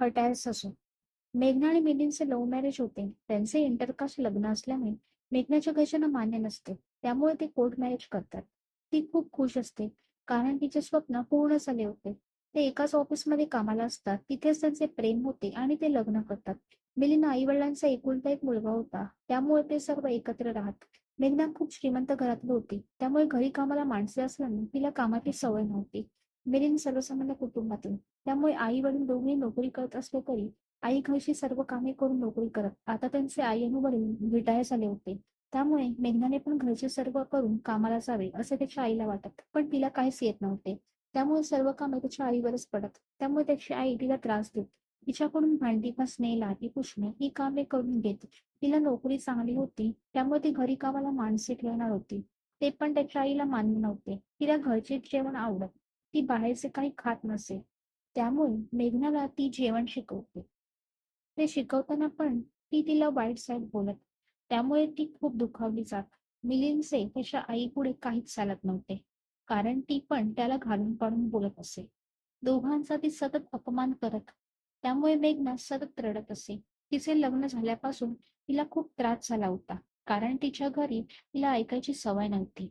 हटायस असो. मेघना आणि मिलिंदचे लव्ह मॅरेज होते. त्यांचे इंटरकास्ट लग्न असल्याने मेघनाच्या घरच्यांना मान्य नसते. त्यामुळे ते कोर्ट मॅरेज करतात. ती खूप खुश असते. कारण तिचे स्वप्न पूर्ण झाले होते. ते एकाच ऑफिसमध्ये कामाला असतात. तिथेच त्यांचे प्रेम होते आणि ते लग्न करतात. मिलिंद आई वडिलांचा एकुलता एक मुलगा होता. त्यामुळे ते सर्व एकत्र राहत. मेघना खूप श्रीमंत घरातली होती. त्यामुळे घरी कामाला माणसे असल्याने तिला कामाची सवय नव्हती. मिलिंद सर्वसामान्य कुटुंबातून. त्यामुळे आई वडील दोघे नोकरी करत असले तरी आई घरची सर्व कामे करून नोकरी करत. आता त्यांचे आई आणि वडील रिटायर झाले होते. त्यामुळे मेघनाने पण घरचे सर्व करून कामाला जावे असे त्याच्या आईला वाटत. पण तिला काहीच येत नव्हते. त्यामुळे सर्व कामे त्याच्या आईवरच पडत. त्यामुळे त्याची आई तिला त्रास देत. तिच्याकडून भांडी घासणे लादी पुसणे ही कामे करून घेत. तिला नोकरी चांगली होती. त्यामुळे ती घरी कामाला माणसे ठेवणार होती. ते पण त्याच्या आईला मान्य नव्हते. तिला घरचे जेवण आवडत. ती बाहेरचे काही खात नसे. त्यामुळे मेघनाला ती जेवण शिकवते. ते शिकवताना पण ती तिला वाईट साईड बोलत त्यामुळे ती खूप दुखावली जात. मिलिंदचे त्याच्या आईपुढे काहीच चालत नव्हते कारण ती पण त्याला घालून पाडून बोलत असे. दोघांचा ती सतत अपमान करत त्यामुळे मेघना सतत रडत असे. तिचे लग्न झाल्यापासून तिला खूप त्रास झाला होता कारण तिच्या घरी तिला ऐकायची सवय नव्हती.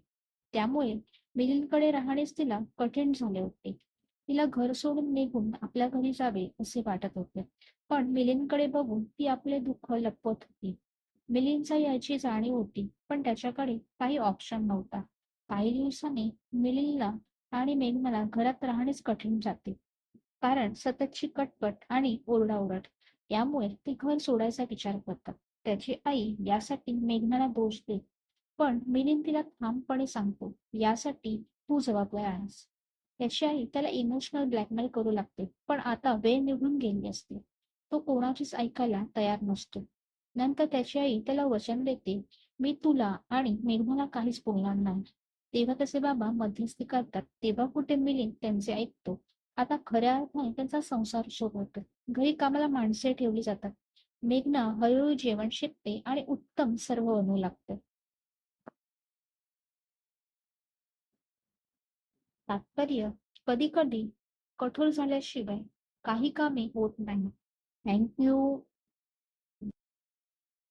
त्यामुळे मिलिंदकडे राहणेच तिला कठीण झाले होते. तिला घर सोडून निघून आपल्या घरी जावे असे वाटत होते. पण मिलिंदकडे बघून ती आपले दुःख लपवत होती. मिलिंदचा याची जाणीव होती पण त्याच्याकडे काही ऑप्शन नव्हता. काही दिवसांनी मिलिंदला आणि मेघनाला घरात राहणेच कठीण जाते. कारण सततची कटकट आणि ओरडाओरड यामुळे ती घर सोडायचा विचार करतात. त्याची आई यासाठी मेघनाला दोष देत पण मिलिंद तिला ठामपणे सांगतो यासाठी तू जबाबदार आहेस. त्याची आई त्याला इमोशनल ब्लॅकमेल करू लागते. पण आता वेळ निघून गेली असते. तो कोणाचीच ऐकायला तयार नसतो. नंतर त्याची आई त्याला वचन देते मी तुला आणि मेघनाला काहीच बोलणार नाही. तेव्हा तसे बाबा मध्यस्थी करतात. तेव्हा कुठे मिलिंद त्यांचे ऐकतो. आता खऱ्या अर्थाने त्यांचा संसार सुरू होतो घरी कामाला माणसे ठेवली जातात. मेघना हळूहळू जेवण शिकते आणि उत्तम सर्व बनवू लागते. तात्पर्य कधी कधी कठोर झाल्याशिवाय काही कामे होत नाही. थँक्यू